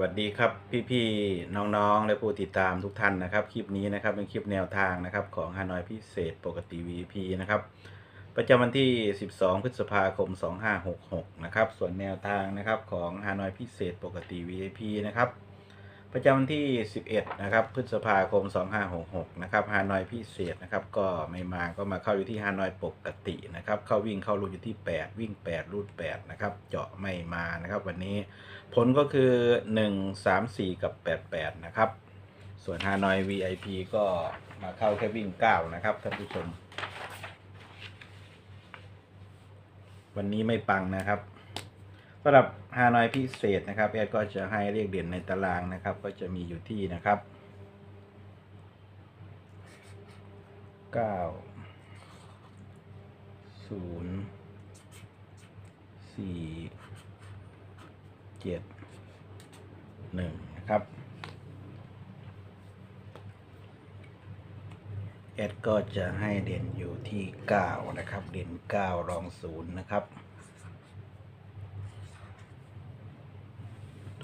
วัสดีครับพี่ๆน้องๆ และผู้ติดตามทุกท่านนะครับ คลิปนี้นะครับเป็นคลิปแนวทางนะครับของฮานอยพิเศษปกติ VP นะครับประจำวันที่ 12 พฤษภาคม 2566 นะครับ ส่วนแนวทางนะครับของฮานอยพิเศษปกติ VP นะครับ ประจำวันที่ 11 นะครับพฤษภาคม 2566 นะครับฮานอยพิเศษนะครับ ก็ไม่มาก็มาเข้าอยู่ที่ฮานอยปกตินะครับ เข้าวิ่งเข้ารูดอยู่ที่ 8 วิ่ง 8 รูด 8 นะครับ เจาะไม่มานะครับ วันนี้ผลก็คือ 1 3 4 กับ 88 นะครับ ส่วนฮานอย VIP ก็มาเข้าแค่วิ่ง 9 นะครับท่านผู้ชม วันนี้ไม่ปังนะครับ สำหรับฮานอยพิเศษนะครับแอดก็จะให้เรียกเด่นในตารางนะครับ ก็จะมีอยู่ที่นะครับ9 0 4 7 1นะครับแอดก็จะให้เด่นอยู่ที่ 9 นะครับ เด่น 9 รอง 0 นะครับ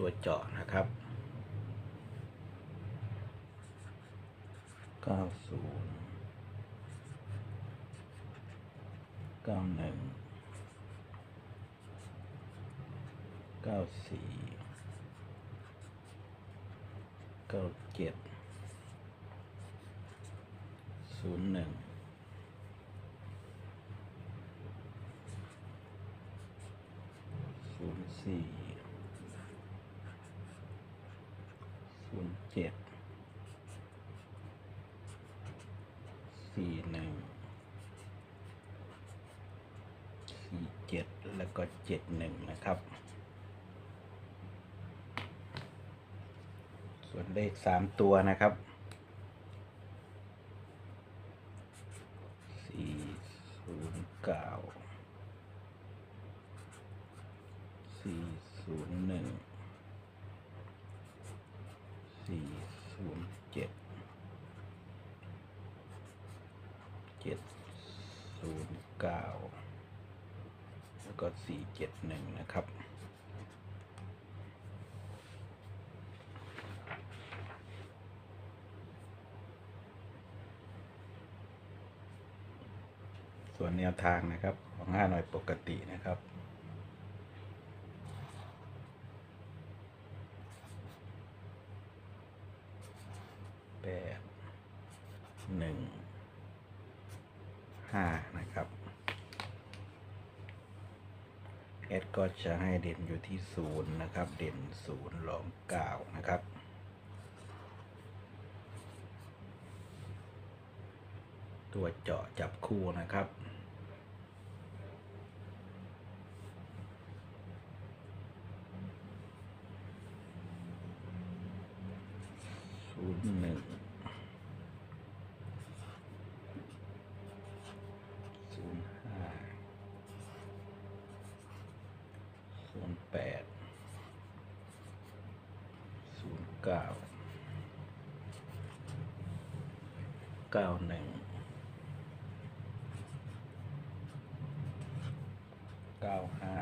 ตัวเจาะนะครับ90 91 94 97ศูนย์หนึ่งศูนย์สี่ศูนย์ เจ็ดสี่หนึ่งสี่เจ็ดแล้วก็เจ็ดหนึ่งนะครับ ส่วนเลขสามตัวนะครับสี่ศูนย์เก้าสี่ศูนย์หนึ่งสี่ศูนย์เจ็ด เจ็ดศูนย์เก้าแล้วก็สี่เจ็ดหนึ่งนะครับ ส่วนแนวทางนะครับ ของห้าหน่อยปกตินะครับแปดหนึ่ง ห้านะครับเอสก็จะให้เด่นอยู่ที่ศูนย์นะครับ เด่นศูนย์รองเก้านะครับตัวเจาะจับคู่นะครับ ศูนย์หนึ่งศูนย์ห้าศูนย์แปดศูนย์ เก้าเก้าหนึ่งเก้าห้า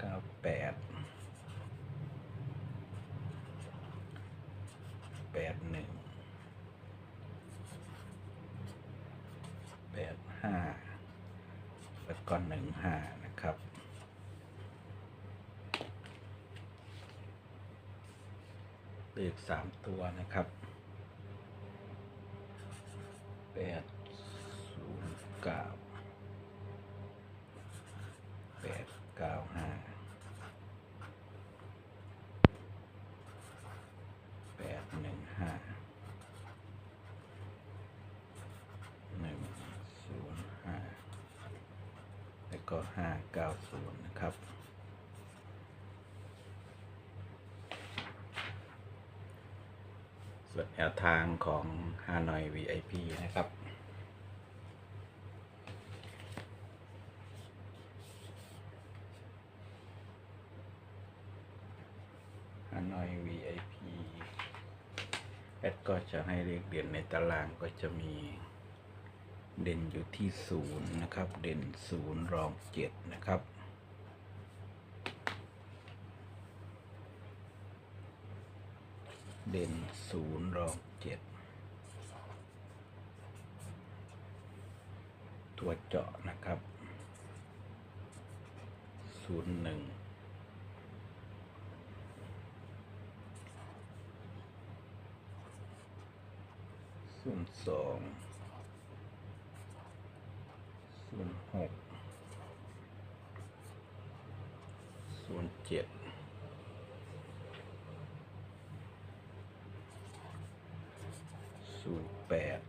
เก้าแปดแปดหนึ่งแปดห้าแล้วก็หนึ่งห้านะครับ เลขสามตัวนะครับแปดศูนย์เก้าแปดเก้าห้าแปดหนึ่งห้าหนึ่งศูนย์ห้าแล้วก็ห้าเก้าศูนย์นะครับ ส่วนแนวทางของฮานอย VIP นะครับ ฮานอย VIP แอดก็จะให้เลขเด่นในตารางก็จะมีเด่นอยู่ที่ศูนย์นะครับ เด่นศูนย์รองเจ็ดนะครับ เด่นศูนย์รองเจ็ดตัวเจาะนะครับศูนย์หนึ่งศูนย์สองศูนย์หกศูนย์เจ็ด ศูนย์แปด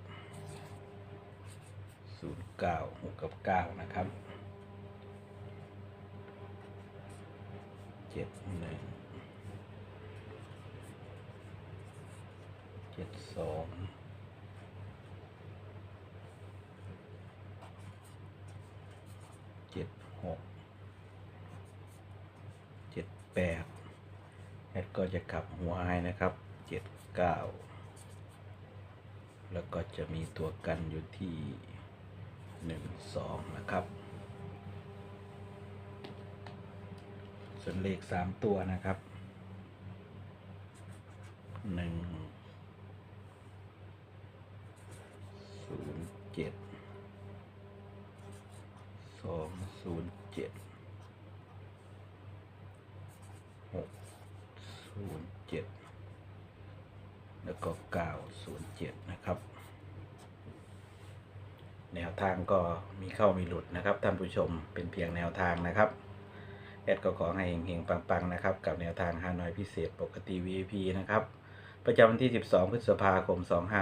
ศูนย์เก้าหกกับเก้านะครับเจ็ดหนึ่งเจ็ดสองเจ็ดหกเจ็ดแปดแอดก็จะกลับหัวให้นะครับเจ็ดเก้า แล้วก็จะมีตัวกันอยู่ที่หนึ่งสองนะครับ ส่วนเลขสามตัวนะครับหนึ่งศูนย์เจ็ดสองศูนย์เจ็ดหกศูนย์เจ็ด แล้วก็907นะครับ แนวทางก็มีเข้ามีหลุดนะครับท่านผู้ชมเป็นเพียงแนวทางนะครับแอดก็ขอให้เฮงๆปังๆนะครับ กับแนวทางฮานอยพิเศษปกติ VIP นะครับ ประจำวันที่ 12 พฤษภาคม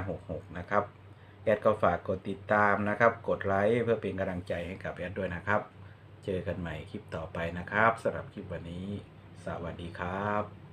2566 นะครับ แอดก็ฝากกดติดตามนะครับ กดไลค์เพื่อเป็นกำลังใจให้กับแอดด้วยนะครับ เจอกันใหม่คลิปต่อไปนะครับสำหรับคลิปวันนี้ สวัสดีครับ